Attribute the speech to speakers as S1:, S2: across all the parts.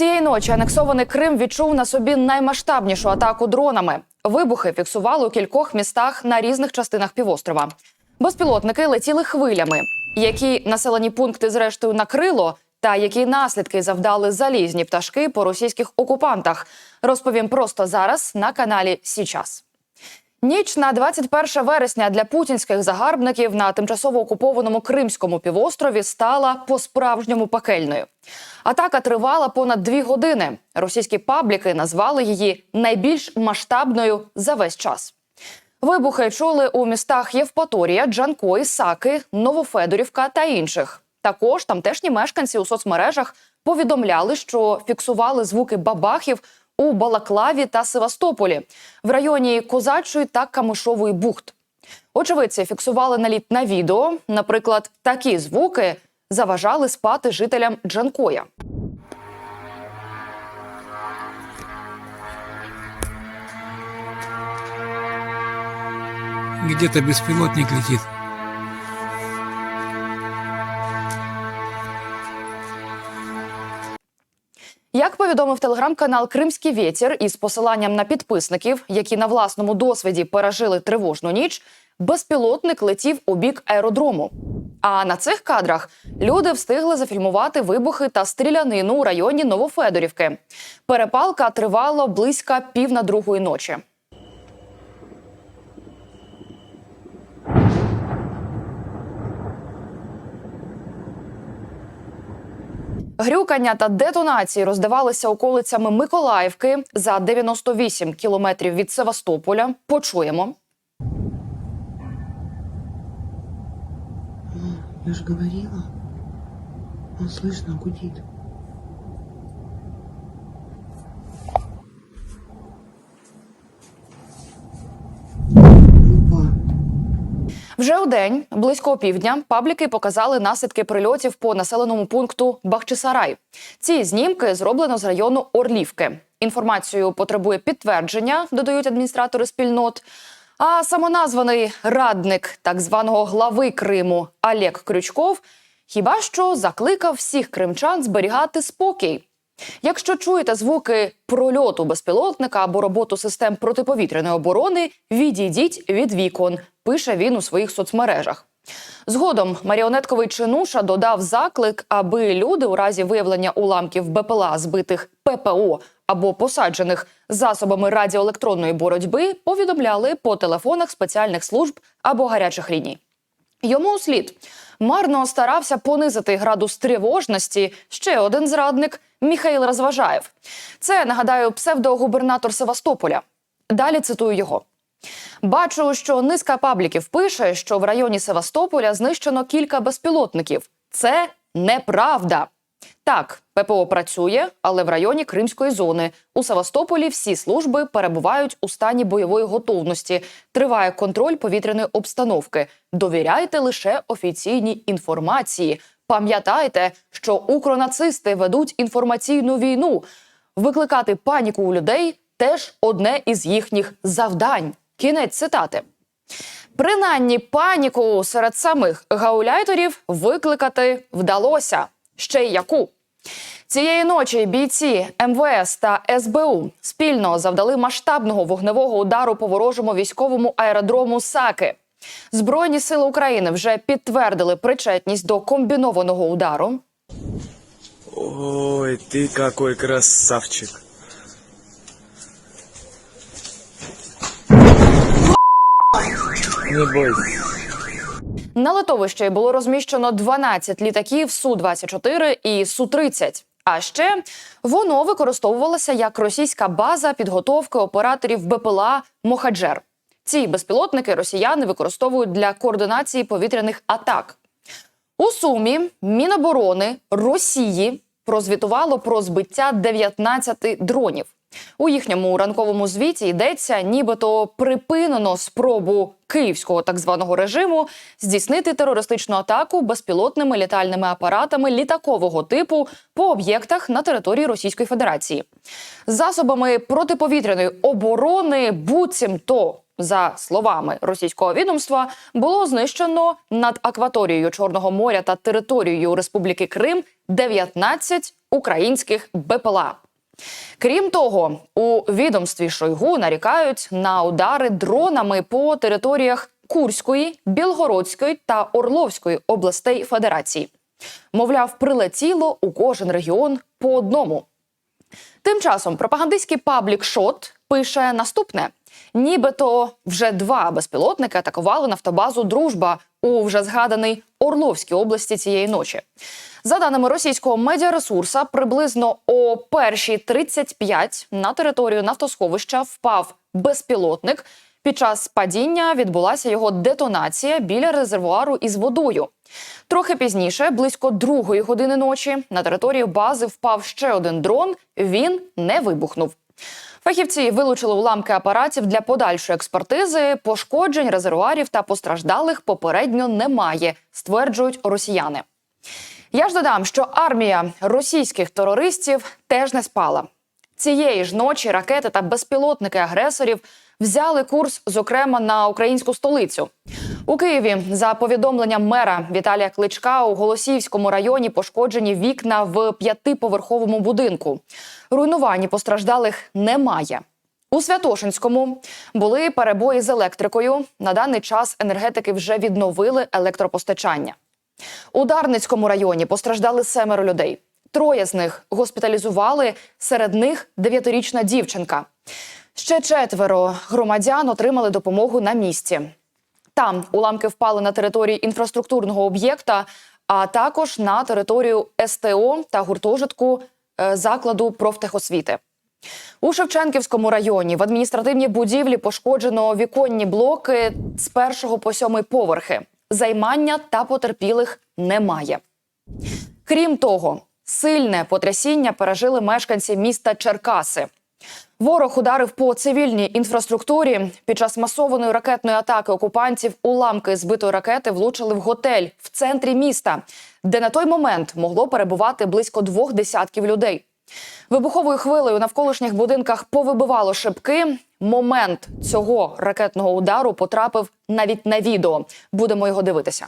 S1: Цієї ночі анексований Крим відчув на собі наймасштабнішу атаку дронами. Вибухи фіксували у кількох містах на різних частинах півострова. Безпілотники летіли хвилями. Які населені пункти зрештою накрило, та які наслідки завдали залізні пташки по російських окупантах, розповім просто зараз на каналі Січас. Ніч на 21 вересня для путінських загарбників на тимчасово окупованому Кримському півострові стала по-справжньому пекельною. Атака тривала понад дві години. Російські пабліки назвали її найбільш масштабною за весь час. Вибухи чули у містах Євпаторія, Джанкой, Саки, Новофедорівка та інших. Також тамтешні мешканці у соцмережах повідомляли, що фіксували звуки бабахів у Балаклаві та Севастополі в районі Козачої та Камишової бухт. Очевидці фіксували наліт на відео. Наприклад, такі звуки заважали спати жителям Джанкоя.
S2: Где-то беспилотник летит.
S1: Повідомив телеграм-канал Кримський вєтір із посиланням на підписників, які на власному досвіді пережили тривожну ніч, безпілотник летів у бік аеродрому. А на цих кадрах люди встигли зафільмувати вибухи та стрілянину у районі Новофедорівки. Перепалка тривала близько пів на другої ночі. Грюкання та детонації роздавалися околицями Миколаївки за 98 кілометрів від Севастополя. Почуємо.
S3: Я ж говорила. Он слышно гудит.
S1: Вже у день, близько півдня, пабліки показали наслідки прильотів по населеному пункту Бахчисарай. Ці знімки зроблено з району Орлівки. Інформацію потребує підтвердження, додають адміністратори спільнот. А самоназваний радник так званого глави Криму Олег Крючков хіба що закликав всіх кримчан зберігати спокій. Якщо чуєте звуки прольоту безпілотника або роботу систем протиповітряної оборони, відійдіть від вікон, пише він у своїх соцмережах. Згодом маріонетковий чинуша додав заклик, аби люди у разі виявлення уламків БПЛА збитих ППО або посаджених засобами радіоелектронної боротьби повідомляли по телефонах спеціальних служб або гарячих ліній. Йому слід марно старався понизити градус тривожності ще один зрадник Міхаїл Розважаєв. Це нагадаю псевдогубернатор Севастополя. Далі цитую його. Бачу, що низка пабліків пише, що в районі Севастополя знищено кілька безпілотників. Це неправда. Так, ППО працює, але в районі Кримської зони у Севастополі всі служби перебувають у стані бойової готовності. Триває контроль повітряної обстановки. Довіряйте лише офіційній інформації. Пам'ятайте, що укронацисти ведуть інформаційну війну. Викликати паніку у людей теж одне із їхніх завдань. Кінець цитати. Принаймні паніку серед самих гауляйторів викликати вдалося. Ще й яку. Цієї ночі бійці МВС та СБУ спільно завдали масштабного вогневого удару по ворожому військовому аеродрому Саки. Збройні сили України вже підтвердили причетність до комбінованого удару.
S4: Ой, ты какой красавчик. Не бойся.
S1: На литовищі було розміщено 12 літаків Су-24 і Су-30. А ще воно використовувалося як російська база підготовки операторів БПЛА Мохаджер. Ці безпілотники росіяни використовують для координації повітряних атак. У сумі Міноборони Росії прозвітувало про збиття 19 дронів. У їхньому ранковому звіті йдеться, нібито припинено спробу київського так званого режиму здійснити терористичну атаку безпілотними літальними апаратами літакового типу по об'єктах на території Російської Федерації. Засобами протиповітряної оборони буцімто За словами російського відомства, було знищено над акваторією Чорного моря та територією Республіки Крим 19 українських БПЛА. Крім того, у відомстві Шойгу нарікають на удари дронами по територіях Курської, Білгородської та Орловської областей Федерації. Мовляв, прилетіло у кожен регіон по одному. Тим часом пропагандистський паблік Шот пише наступне: нібито вже два безпілотники атакували нафтобазу Дружба у вже згаданий Орловській області цієї ночі. За даними російського медіаресурса, приблизно о першій 35 на територію нафтосховища впав безпілотник. Під час падіння відбулася його детонація біля резервуару із водою. Трохи пізніше, близько другої години ночі, на території бази впав ще один дрон. Він не вибухнув. Фахівці вилучили уламки апаратів для подальшої експертизи. Пошкоджень резервуарів та постраждалих попередньо немає, стверджують росіяни. Я ж додам, що армія російських терористів теж не спала. Цієї ж ночі ракети та безпілотники агресорів взяли курс, зокрема на українську столицю. У Києві, за повідомленням мера Віталія Кличка, у Голосіївському районі пошкоджені вікна в п'ятиповерховому будинку. Руйнувань постраждалих немає. У Святошинському були перебої з електрикою. На даний час енергетики вже відновили електропостачання. У Дарницькому районі постраждали семеро людей. Троє з них госпіталізували. Серед них дев'ятирічна дівчинка. Ще четверо громадян отримали допомогу на місці. Там уламки впали на території інфраструктурного об'єкта, а також на територію СТО та гуртожитку е, закладу профтехосвіти. У Шевченківському районі в адміністративній будівлі пошкоджено віконні блоки з першого по сьомий поверхи. Займання та потерпілих немає. Крім того, сильне потрясіння пережили мешканці міста Черкаси. Ворог ударив по цивільній інфраструктурі. Під час масованої ракетної атаки окупантів уламки збитої ракети влучили в готель в центрі міста, де на той момент могло перебувати близько двох десятків людей. Вибуховою хвилею навколишніх будинках повибивало шибки. Момент цього ракетного удару потрапив навіть на відео. Будемо його дивитися.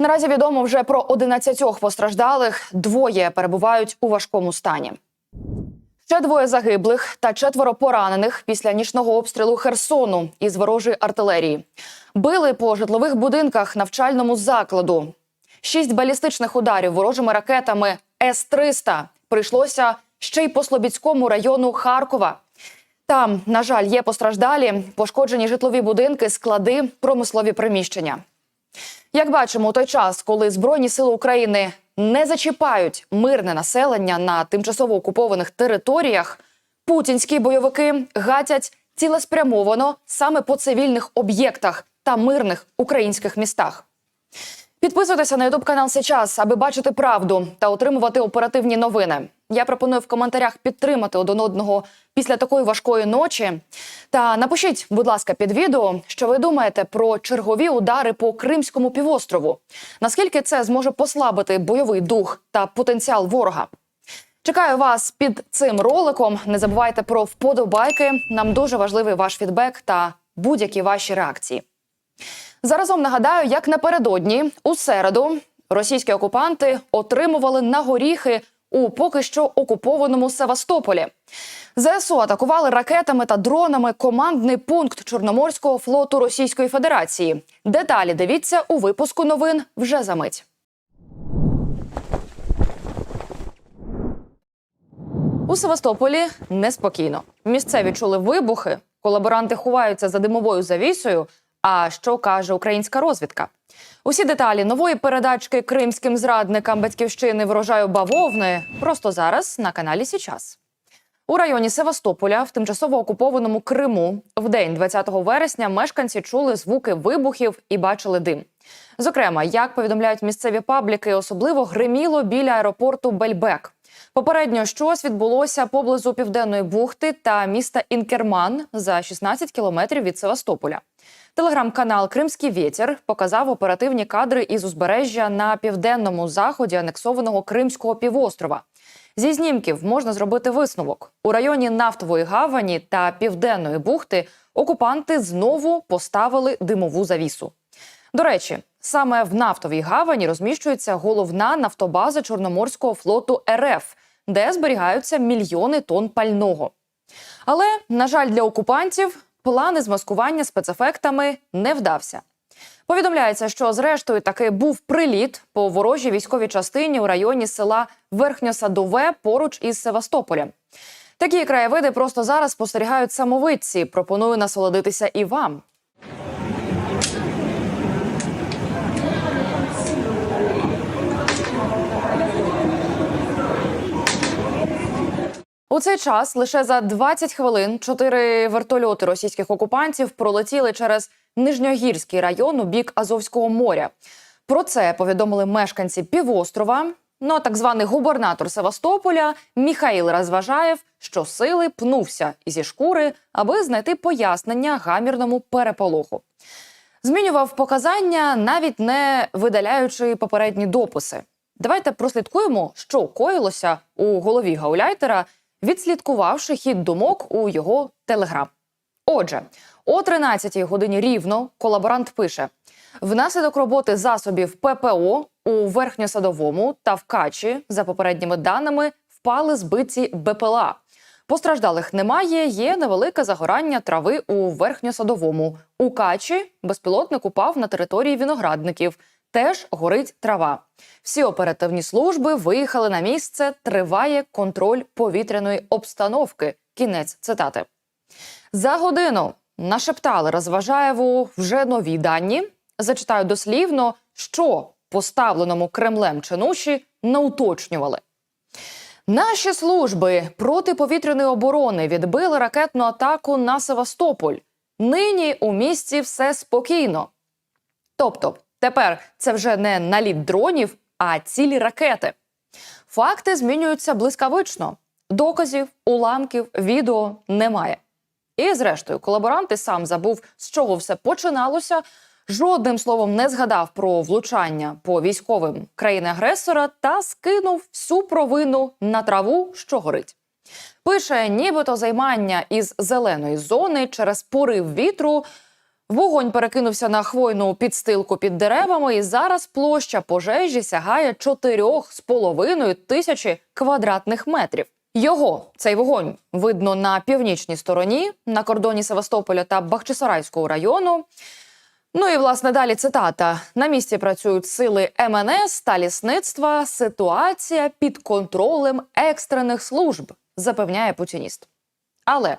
S1: Наразі відомо вже про 11 постраждалих. Двоє перебувають у важкому стані. Ще двоє загиблих та четверо поранених після нічного обстрілу Херсону із ворожої артилерії. Били по житлових будинках навчальному закладу. Шість балістичних ударів ворожими ракетами С-300 прийшлося ще й по Слобідському району Харкова. Там, на жаль, є постраждалі, пошкоджені житлові будинки, склади, промислові приміщення. Як бачимо, у той час, коли Збройні сили України не зачіпають мирне населення на тимчасово окупованих територіях, путінські бойовики гатять цілеспрямовано саме по цивільних об'єктах та мирних українських містах. Підписуйтеся на Ютуб канал Сейчас, аби бачити правду та отримувати оперативні новини. Я пропоную в коментарях підтримати один одного після такої важкої ночі. Та напишіть, будь ласка, під відео, що ви думаєте про чергові удари по Кримському півострову. Наскільки це зможе послабити бойовий дух та потенціал ворога? Чекаю вас під цим роликом. Не забувайте про вподобайки. Нам дуже важливий ваш фідбек та будь-які ваші реакції. Заразом нагадаю, як напередодні у середу російські окупанти отримували на горіхи у поки що окупованому Севастополі. ЗСУ атакували ракетами та дронами командний пункт Чорноморського флоту Російської Федерації. Деталі дивіться у випуску новин вже за мить. У Севастополі неспокійно. Місцеві чули вибухи. Колаборанти ховаються за димовою завісою. А що каже українська розвідка? Усі деталі нової передачки кримським зрадникам батьківщини врожаю бавовни просто зараз на каналі Січас. У районі Севастополя, в тимчасово окупованому Криму, в день 20 вересня мешканці чули звуки вибухів і бачили дим. Зокрема, як повідомляють місцеві пабліки, особливо гриміло біля аеропорту Бельбек. Попередньо щось відбулося поблизу південної бухти та міста Інкерман за 16 кілометрів від Севастополя. Телеграм-канал Кримський вітер показав оперативні кадри із узбережжя на південному заході анексованого Кримського півострова. Зі знімків можна зробити висновок у районі нафтової гавані та південної бухти. Окупанти знову поставили димову завісу. До речі, саме в нафтовій гавані розміщується головна нафтобаза Чорноморського флоту РФ, де зберігаються мільйони тонн пального. Але, на жаль, для окупантів план з маскування спецефектами не вдався. Повідомляється, що зрештою таки був приліт по ворожій військовій частині у районі села Верхньосадове поруч із Севастополем. Такі краєвиди просто зараз спостерігають самовидці. Пропоную насолодитися і вам. У цей час лише за 20 хвилин чотири вертольоти російських окупантів пролетіли через Нижньогірський район у бік Азовського моря. Про це повідомили мешканці півострова. Ну а так званий губернатор Севастополя Міхаїл розважаєв, що сили пнувся зі шкури, аби знайти пояснення гамірному переполоху. Змінював показання, навіть не видаляючи попередні дописи. Давайте прослідкуємо, що коїлося у голові гауляйтера, відслідкувавши хід думок у його телеграм. Отже, о 13-й годині рівно колаборант пише: внаслідок роботи засобів ППО у верхньосадовому та в Качі, за попередніми даними, впали збиті БПЛА. Постраждалих немає. Є невелике загорання трави у верхньосадовому. У Качі безпілотник упав на території виноградників. Теж горить трава. Всі оперативні служби виїхали на місце. Триває контроль повітряної обстановки. Кінець цитати. За годину нашептали Розважаєву вже нові дані. Зачитаю дослівно, що поставленому Кремлем чинуші не уточнювали. Наші служби протиповітряної оборони відбили ракетну атаку на Севастополь. Нині у місті все спокійно. Тобто, тепер це вже не наліт дронів, а цілі ракети. Факти змінюються блискавично. Доказів, уламків, відео немає. І, зрештою, колаборант і сам забув, з чого все починалося. Жодним словом не згадав про влучання по військовим країни-агресора та скинув всю провину на траву, що горить. Пише, нібито займання із зеленої зони через порив вітру. Вогонь перекинувся на хвойну підстилку під деревами, і зараз площа пожежі сягає 4,5 тисячі квадратних метрів. Його цей вогонь видно на північній стороні на кордоні Севастополя та Бахчисарайського району. Ну і власне далі цитата: на місці працюють сили МНС та лісництва. Ситуація під контролем екстрених служб, запевняє путініст. Але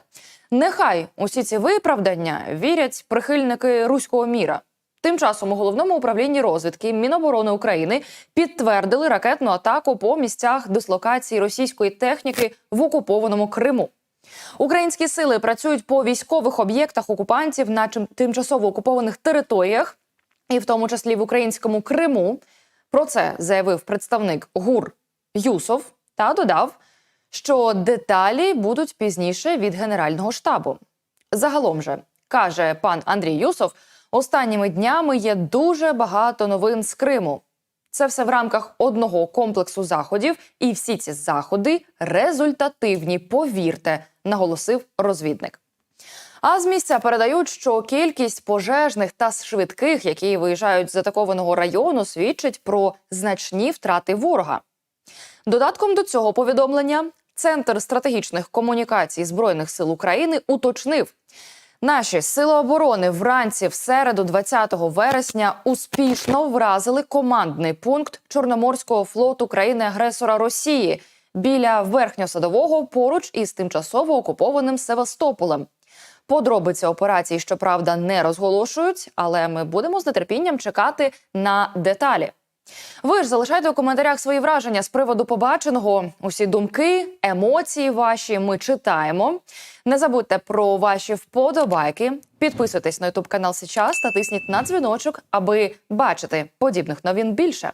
S1: нехай усі ці виправдання вірять прихильники руського міра. Тим часом у головному управлінні розвідки Міноборони України підтвердили ракетну атаку по місцях дислокації російської техніки в окупованому Криму. Українські сили працюють по військових об'єктах окупантів на тимчасово окупованих територіях, і в тому числі в українському Криму. Про це заявив представник ГУР Юсов та додав, що деталі будуть пізніше від Генерального штабу. Загалом же каже пан Андрій Юсов, останніми днями є дуже багато новин з Криму. Це все в рамках одного комплексу заходів, і всі ці заходи результативні. Повірте, наголосив розвідник. А з місця передають, що кількість пожежних та швидких, які виїжджають з атакованого району, свідчить про значні втрати ворога. Додатком до цього повідомлення Центр стратегічних комунікацій Збройних сил України уточнив. Наші сили оборони вранці в середу, 20 вересня, успішно вразили командний пункт Чорноморського флоту країни-агресора Росії біля верхньосадового поруч із тимчасово окупованим Севастополем. Подробиці операції, щоправда, не розголошують, але ми будемо з нетерпінням чекати на деталі. Ви ж залишайте у коментарях свої враження з приводу побаченого. Усі думки, емоції ваші ми читаємо. Не забудьте про ваші вподобайки. Підписуйтесь на ютуб канал Сейчас та тисніть на дзвіночок, аби бачити подібних новин більше.